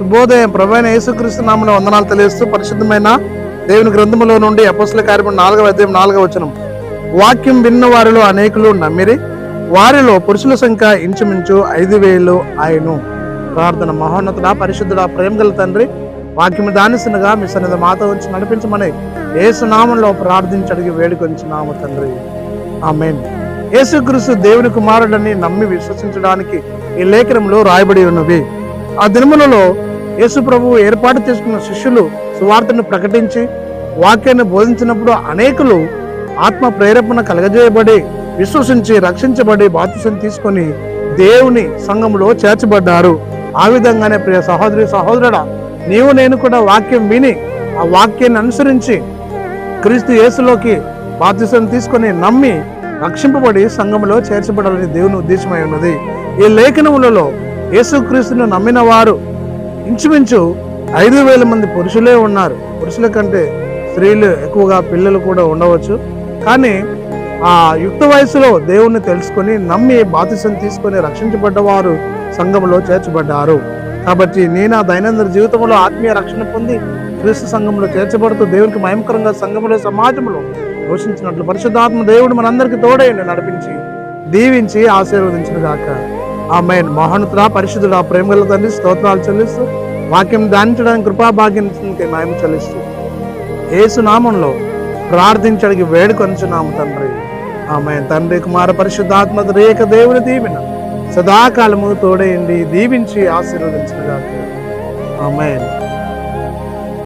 శుభోదయం ప్రభైన యేసుక్రీస్తు నామన వందనాలు తెలియస్తూ పరిశుద్ధమైన దేవుని గ్రంథములో నుండి అపోస్తుల కార్యము నాలుగవ అధ్యాయం నాలుగవ వచనం. వాక్యం విన్న వారిలో అనేకులు నమ్మిరి వారిలో పురుషుల సంఖ్య ఇంచుమించు ఐదు వేలు ఆయను ప్రార్థన మహోన్నతుడ పరిశుద్ధుడ ప్రేమ గల తండ్రి వాక్యం దానిసినగా మీ సన్నిధి మాత ఉంచి నడిపించమని ఏసునామంలో ప్రార్థించడిగి వేడుకొంచున్నాము తండ్రి. ఆమెన్. యేసుక్రీస్తు దేవుని కుమారుడని నమ్మి విశ్వసించడానికి ఈ లేఖనంలో రాయబడి ఉన్నవి. ఆ దినములలో యేసు ప్రభువు ఏర్పాటు చేసుకున్న శిష్యులు సువార్తను ప్రకటించి వాక్యాన్ని బోధించినప్పుడు అనేకులు ఆత్మ ప్రేరేపణ కలగజేయబడి విశ్వసించి రక్షించబడి బాధ్యతను తీసుకొని దేవుని సంఘంలో చేర్చబడ్డారు. ఆ విధంగానే ప్రియ సహోదరి సహోదరుడా నీవు నేను కూడా వాక్యం విని ఆ వాక్యాన్ని అనుసరించి క్రీస్తు యేసులోకి బాధ్యతను తీసుకొని నమ్మి రక్షింపబడి సంఘంలో చేర్చబడాలని దేవుని ఉద్దేశమై ఉన్నది. ఈ లేఖనములలో యేసుక్రీస్తును నమ్మిన వారు ఇంచుమించు ఐదు వేల మంది పురుషులే ఉన్నారు. పురుషుల కంటే స్త్రీలు ఎక్కువగా పిల్లలు కూడా ఉండవచ్చు. కానీ ఆ యుక్త వయసులో దేవుణ్ణి తెలుసుకొని నమ్మి బాధ్యతను తీసుకొని రక్షించబడ్డవారు సంఘంలో చేర్చబడ్డారు. కాబట్టి నేను ఆ దైనందిన జీవితంలో ఆత్మీయ రక్షణ పొంది క్రీస్తు సంఘంలో చేర్చబడుతూ దేవునికి మయంకరంగా సంఘంలో సమాజంలో పోషించినట్లు పరిశుద్ధాత్మ దేవుడు మనందరికీ తోడైండి నడిపించి దీవించి ఆశీర్వదించిన గాక ఆమె మహోన్నతుడా పరిశుద్ధుడా ప్రేమగల తండ్రి స్తోత్రాలు చెల్లిస్తూ వాక్యం ధ్యానించడానికి కృపాభాగ్యం మాయం చెల్లిస్తూ ఏసు నామంలో ప్రార్థించడానికి వేడుకొంచున్నాము తండ్రి. ఆమె తండ్రి కుమార పరిశుద్ధాత్మ రేఖ దేవుని దీవెన సదాకాలము తోడేయండి దీవించి ఆశీర్వదించిన ఆమె